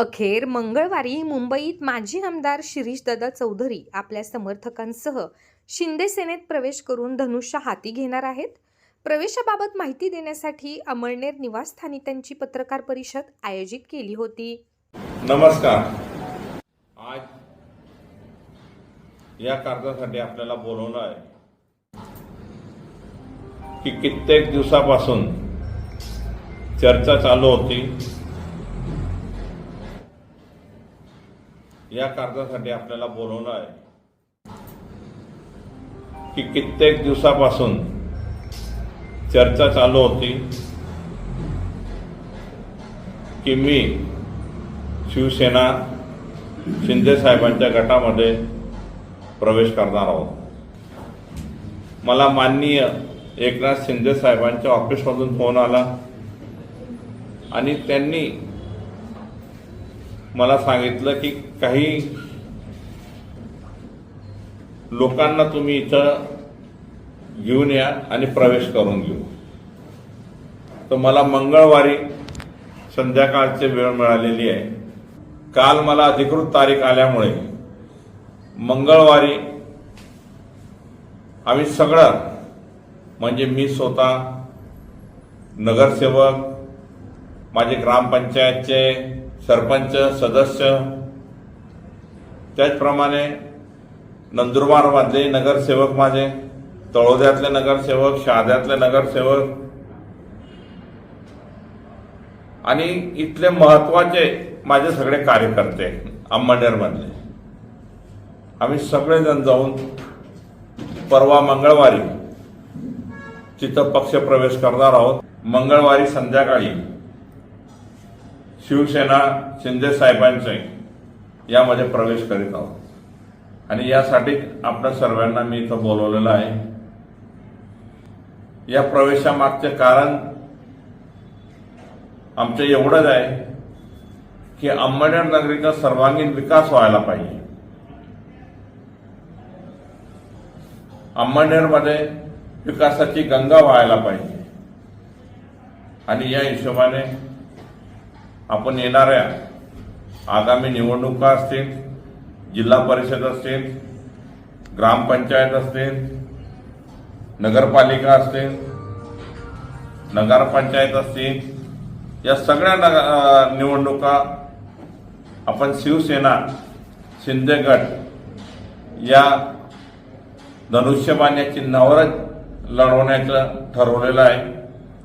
अखेर मंगळवारी मुंबईत माजी आमदार शिरीषदादा चौधरी आपल्या समर्थकांसह शिंदे सेनेत प्रवेश करून धनुष्य हाती घेणार आहेत. प्रवेशाबाबत माहिती देण्यासाठी अमळनेर निवासस्थानी त्यांची पत्रकार परिषद आयोजित केली होती. नमस्कार. आज या कार्यासाठी आपल्याला बोलवलं आहे की कित्येक दिवसापासून चर्चा चालू होती. या कार्यासाठी आपल्याला बोलवलं आहे की कित्येक दिवसापासून चर्चा चालू होती की मी शिवसेना शिंदे साहेबांच्या गटामध्ये प्रवेश करणार आहोत. मला माननीय एकनाथ शिंदे साहेबांच्या ऑफिसमधून फोन आला आणि त्यांनी मला सांगितलं की काही लोकांना तुम्ही इथं घेऊन या आणि प्रवेश करून घेऊ. तर मला मंगळवारी संध्याकाळची वेळ मिळालेली आहे. काल मला अधिकृत तारीख आल्यामुळे मंगळवारी आम्ही सगळं म्हणजे मी स्वतः नगरसेवक माझे ग्रामपंचायतचे सरपंच सदस्य त्याचप्रमाणे नंदुरबारमधले नगरसेवक माझे तळोद्यातले नगरसेवक शहाद्यातले नगरसेवक आणि इथले महत्त्वाचे माझे सगळे कार्यकर्ते अंबनेरमधले आम्ही सगळेजण जाऊन परवा मंगळवारी तिथं पक्षप्रवेश करणार आहोत. मंगळवारी संध्याकाळी शिवसेना शिंदे साहेबांचे यामध्ये प्रवेश करीत आहोत. आणि यासाठी आपल्या सर्वांना मी इथं बोलवलेलं आहे. या प्रवेशामागचे कारण आमचं एवढंच आहे की अंबडनेर नगरीचा सर्वांगीण विकास व्हायला पाहिजे. अंबडनेरमध्ये विकासाची गंगा व्हायला पाहिजे. आणि या हिशोबाने आपण येणाऱ्या आगामी निवडणुका असतील जिल्हा परिषद असतील ग्रामपंचायत असतील नगरपालिका असतील नगरपंचायत असतील या सगळ्या नग निवडणुका आपण शिवसेना शिंदेगड या धनुष्यबाण या चिन्हावरच लढवण्याचं ठरवलेलं आहे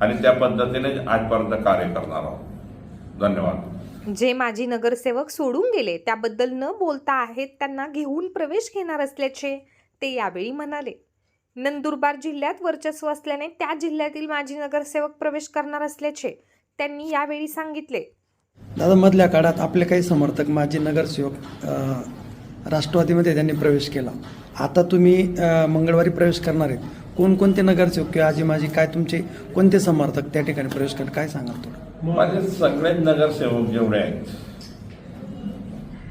आणि त्या पद्धतीने आजपर्यंत कार्य करणार आहोत. धन्यवाद. जे माजी नगरसेवक सोडून गेले त्याबद्दल न बोलता आहेत त्यांना घेऊन प्रवेश घेणार असल्याचे ते यावेळी म्हणाले. नंदुरबार जिल्ह्यात वर्चस्व असल्याने त्या जिल्ह्यातील माजी नगरसेवक प्रवेश करणार असल्याचे त्यांनी यावेळी सांगितले. दादा मधल्या काळात आपले काही समर्थक माजी नगरसेवक राष्ट्रवादीमध्ये त्यांनी प्रवेश केला. आता तुम्ही मंगळवारी प्रवेश करणार आहेत. कोणकोणते नगरसेवक किंवा आजी माझी काय तुमचे कोणते समर्थक त्या ठिकाणी प्रवेश करणार? काय सांगाल थोडं? माझे सगळेच नगरसेवक जेवढे आहेत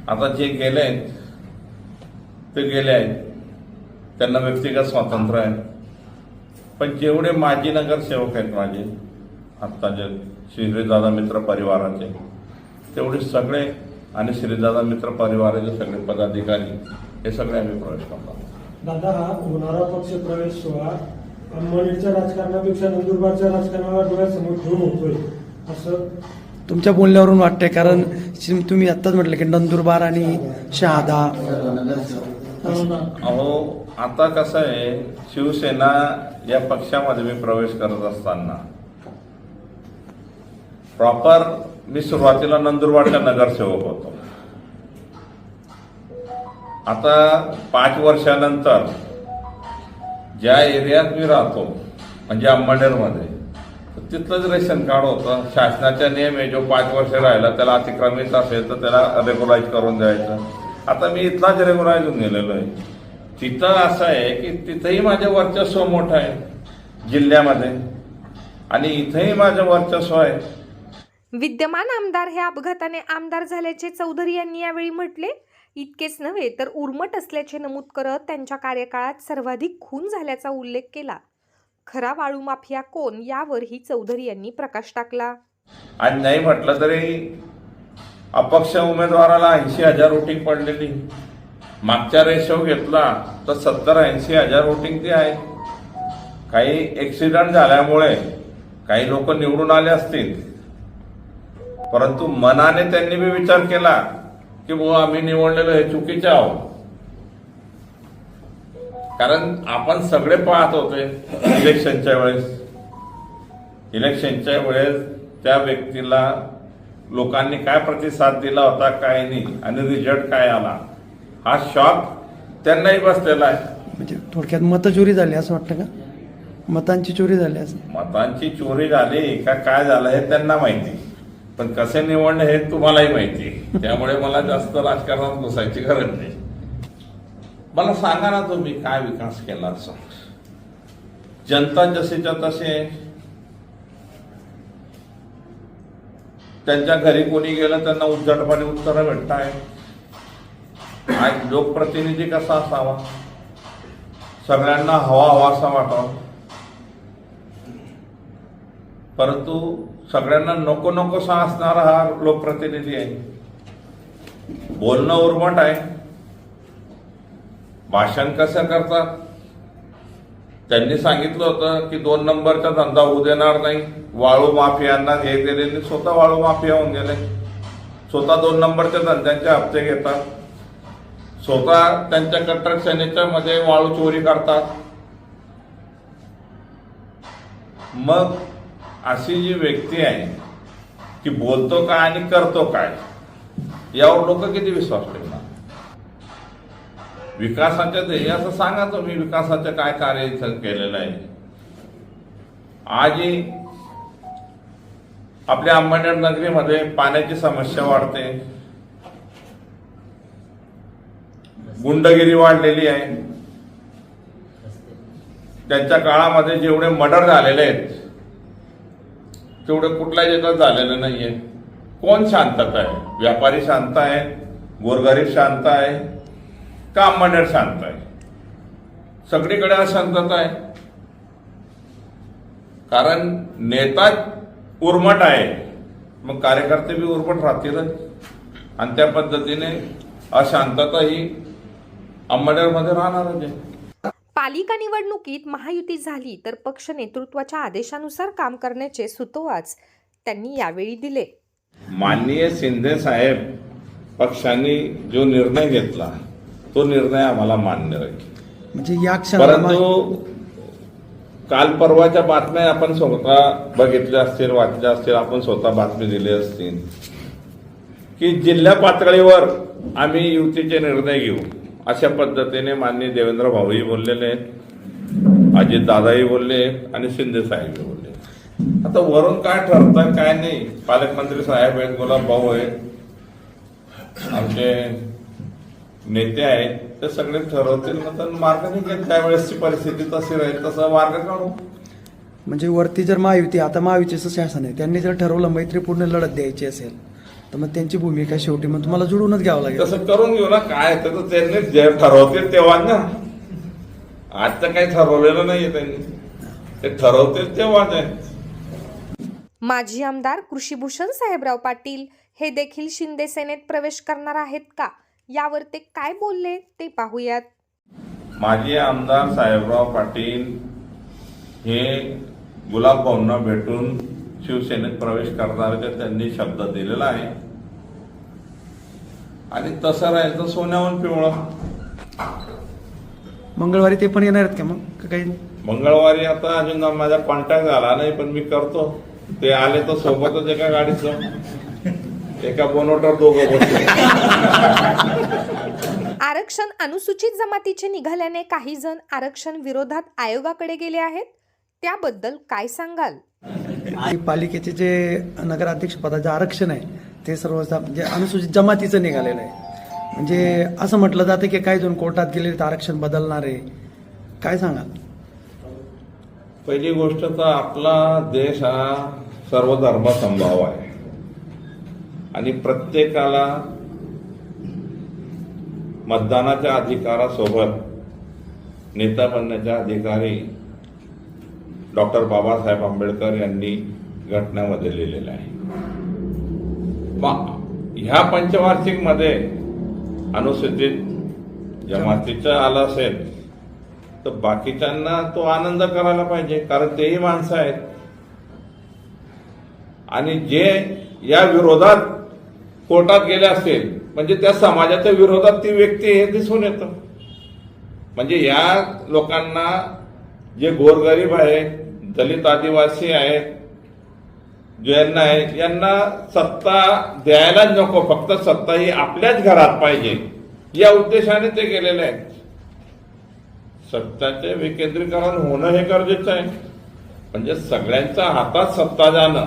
आता जे गेले आहेत ते गेले आहेत. त्यांना व्यक्तिगत स्वातंत्र्य आहे. पण जेवढे माजी नगरसेवक आहेत माझे आत्ता जे श्रीदादा मित्र परिवाराचे तेवढे सगळे आणि श्रीदादा मित्र परिवाराचे सगळे पदाधिकारी हे सगळे आम्ही प्रवेश करतो दादा हा होणारा पक्ष प्रवेश सोहळा अंमळनेरच्या राजकारणापेक्षा नंदुरबारच्या राजकारणाला डोळ्यासमोर घेऊन होतोय. असं? तुमच्या बोलण्यावरून वाटतंय कारण तुम्ही आत्ताच म्हटलं की नंदुरबार आणि शहादा. अहो आता कसं आहे शिवसेना या पक्षामध्ये मी प्रवेश करत असताना प्रॉपर मी सुरुवातीला नंदुरबारचा नगरसेवक होतो. आता पाच वर्षानंतर ज्या एरियात मी राहतो म्हणजे अंमळनेरमध्ये तिथलं तिथलंच रेशन कार्ड होतं शासनाचा नियम आहे जो पाच वर्ष राहिला त्याला अतिक्रमित असेल तर त्याला रेग्युलाइज करून द्यायचं. आता मी इथलाच रेग्युलाइज होऊन गेलेलो आहे. तिथं असं आहे की तिथंही माझं वर्चस्व मोठं आहे जिल्ह्यामध्ये. आणि इथंही माझं वर्चस्व आहे. विद्यमान आमदार हे अपघाताने आमदार झाल्याचे चौधरी यांनी यावेळी म्हटले इतकेच नव्हे तर उर्मट असल्याचे नमूद करत त्यांच्या कार्यकाळात सर्वाधिक खून झाल्याचा उल्लेख केला. खरा वाळू माफिया कोण यावरही चौधरी यांनी प्रकाश टाकला. आणि नाही म्हटलं तरी अपक्ष उमेदवाराला ऐंशी हजार वोटिंग पडलेली. मागच्या रेशो घेतला तर सत्तर ऐंशी हजार वोटिंग ती आहे काही ऍक्सिडेंट झाल्यामुळे काही लोक निवडून आले असतील. परंतु मनाने त्यांनी बी विचार केला की बुवा आम्ही निवडलेलो हे चुकीचे आहोत. कारण आपण सगळे पाहत होते इलेक्शनच्या वेळेस. इलेक्शनच्या वेळेस त्या व्यक्तीला लोकांनी काय प्रतिसाद दिला होता काय नाही आणि रिझल्ट काय आला हा शॉक त्यांनाही बसलेला आहे. म्हणजे थोडक्यात मतं चोरी झाली असं वाटतं का? मतांची चोरी झाली असं. मतांची चोरी झाली का काय झालं हे त्यांना माहिती. पण कसे निवडणे हे तुम्हालाही माहिती. त्यामुळे मला जास्त राजकारणात घुसायची गरज नाही. मला सांगा ना तुम्ही काय विकास केला असं? जनता जशीच्या तसे त्यांच्या घरी कोणी गेलं त्यांना उज्जटपणे उत्तरं भेटताय. लोकप्रतिनिधी कसा असावा? सगळ्यांना हवा हवासा वाटावा. परंतु सगळ्यांना नको नकोसा असणारा हा लोकप्रतिनिधी आहे. बोलणं उर्मट आहे. भाषण कसं करतात? त्यांनी सांगितलं होतं की दोन नंबरचा धंदा होऊ देणार नाही. वाळू माफियांना हे दिलेले स्वतः वाळू माफिया होऊन गेले. स्वतः दोन नंबरच्या धंद्यांचे हप्ते घेतात. स्वतः त्यांच्या कट्टर सेनेच्या मध्ये वाळू चोरी करतात. मग अशी जी व्यक्ती आहे की बोलतो काय आणि करतो काय यावर लोक किती विश्वास ठेवतात? विकासाच्या ध्येय असं सांगा मी विकासाचं काय कार्य केलेलं आहे? आजही आपल्या अंबरनाथ नगरीमध्ये पाण्याची समस्या वाढते. गुंडगिरी वाढलेली आहे. त्यांच्या काळामध्ये जेवढे मर्डर झालेले आहेत तेवढे कुठल्याच याच्यात झालेलं नाहीये. कोण शांतता आहे? व्यापारी शांत आहे गोरगरीब शांत आहे का शांत आहे सगळीकडे अशांतता आहे. कारण नेता उर्मट आहे. मग कार्यकर्ते बी उर्मट राहतीलच. आणि त्या पद्धतीने अशांतता ही अंबरनाथमध्ये राहणारच आहे. पालिका निवडणुकीत महायुती झाली तर पक्ष नेतृत्वाच्या आदेशानुसार काम करण्याचे सुतोवाच त्यांनी यावेळी दिले. माननीय शिंदे साहेब पक्षांनी जो निर्णय घेतला तो निर्णय आम्हाला मान्य राहील म्हणजे या परंतु काल परवाच्या बातम्या आपण स्वतः बघितल्या असतील वाचल्या असतील आपण स्वतः बातमी दिली असतील. की जिल्हा पातळीवर आम्ही युतीचे निर्णय घेऊ अशा पद्धतीने माननीय देवेंद्र भाऊही बोललेले आहेत अजित दादाही बोलले आणि शिंदे साहेबही बोलले आता वरून काय ठरतं काय नाही? पालकमंत्री साहेब आहेत गुलाब भाऊ आहेत. आमचे नेते आहेत ते सगळे ठरवतील. नंतर मार्ग निघेल त्यावेळेसची परिस्थिती तशी राहील. तसा मार्ग काढू. म्हणजे वरती जर महायुती आता महायुतीचं शासन आहे त्यांनी जर ठरवलं मैत्रीपूर्ण लढत द्यायची असेल तर मग त्यांची भूमिका शेवटी मग तुम्हाला जुळूनच घ्यावं लागेल. तसं करून घेऊ ना. काय तर ते त्यांनी जे ठरवतील तेव्हा ना आज तर काही ठरवलेलं नाहीये त्यांनी. ते ठरवतील तेव्हा ते माजी आमदार कृषीभूषण साहेबराव पाटील हे देखील शिंदे सेनेत प्रवेश करणार आहेत का? यावर ते काय बोलले ते पाहूयात. माजी आमदार साहेबराव पाटील हे गुलाब भाऊंना भेटून शिवसेनेत प्रवेश करणारे त्यांनी शब्द दिलेला आहे. आणि तसं राहील तर सोन्याहून पिवळं. मंगळवारी ते पण येणार आहेत का मग? काही? मंगळवारी आता अजून माझा कॉन्टॅक्ट झाला नाही पण मी करतो. ते आले तर सोबतच एका गाडीचं एका बोनोटर दोघं बसले. आरक्षण अनुसूचित जमातीचे निघाल्याने काही जण आरक्षण विरोधात आयोगाकडे गेले आहेत. त्याबद्दल काय सांगाल? पालिकेचे जे नगराध्यक्ष पदाचे आरक्षण आहे ते सर्व म्हणजे अनुसूचित जमातीचं निघालेलं आहे. म्हणजे असं म्हटलं जातं की काही जण कोर्टात गेले तर आरक्षण बदलणार आहे. काय सांगाल? पहिली गोष्ट तर आपला देश हा सर्वधर्म संभाव आहे. आणि प्रत्येकाला मतदानाच्या अधिकारासोबत नेता बनण्याच्या अधिकारी डॉक्टर बाबासाहेब आंबेडकर यांनी घटनेमध्ये लिहिलेलं आहे. ह्या पंचवार्षिकमध्ये अनुसूचित जमातीचं आलं असेल तर बाकीच्यांना तो आनंद करायला पाहिजे कारण तेही माणसं आहेत. आणि जे या विरोधात कोर्टात गेले असेल म्हणजे त्या समाजाच्या विरोधात ती व्यक्ती हे दिसून येतं. म्हणजे या लोकांना जे गोरगरीब आहेत दलित आदिवासी आहेत ज्यांना आहे यांना सत्ता द्यायलाच नको फक्त सत्ता ही आपल्याच घरात पाहिजे. या उद्देशाने ते गेलेले आहेत सत्ताचे विकेंद्रीकरण होणं हे गरजेचं आहे. म्हणजे सगळ्यांच्या हातात सत्ता जाणं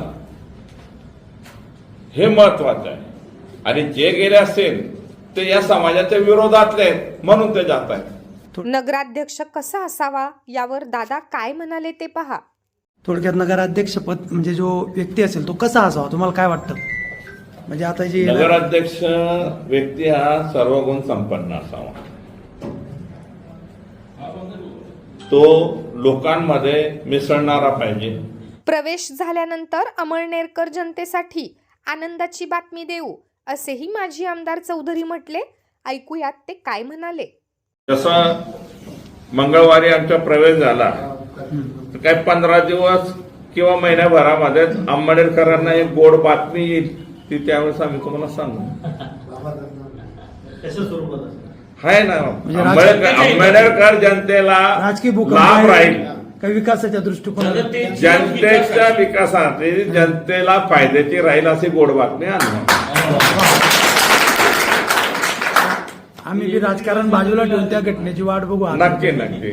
हे महत्वाचं आहे. आणि जे गेले असेल ते या समाजाच्या विरोधातले आहेत म्हणून ते जात आहेत. नगराध्यक्ष कसा असावा यावर दादा काय म्हणाले ते पहा. थोडक्यात नगराध्यक्षपद म्हणजे जो व्यक्ती असेल तो कसा असावा तुम्हाला काय वाटतं? म्हणजे आता जी नगराध्यक्ष व्यक्ती हा सर्वगुण संपन्न असावा. तो लोकांमध्ये मिसळणारा पाहिजे. प्रवेश झाल्यानंतर अमळनेरकर जनतेसाठी आनंदाची बातमी देऊ. असेही माजी आमदार चौधरी म्हटले. ऐकूयात ते काय म्हणाले. जसं मंगळवारी आमचा प्रवेश झाला तर काही पंधरा दिवस किंवा महिन्याभरामध्ये आंबेडकरांना एक गोड बातमी येईल ती त्यावेळेस आम्ही तुम्हाला सांगू. आहे ना म्हणजे आंबेडकर आंबेडकर जनतेला लाभ राहील. काही विकासाच्या दृष्टिकोनातून. जनतेच्या विकासासाठी जनतेला फायद्याची राहील अशी गोड बातमी आणणार आम्ही बी राजकारण बाजूला ठेवून त्या घटनेची वाट बघू नक्की नक्की.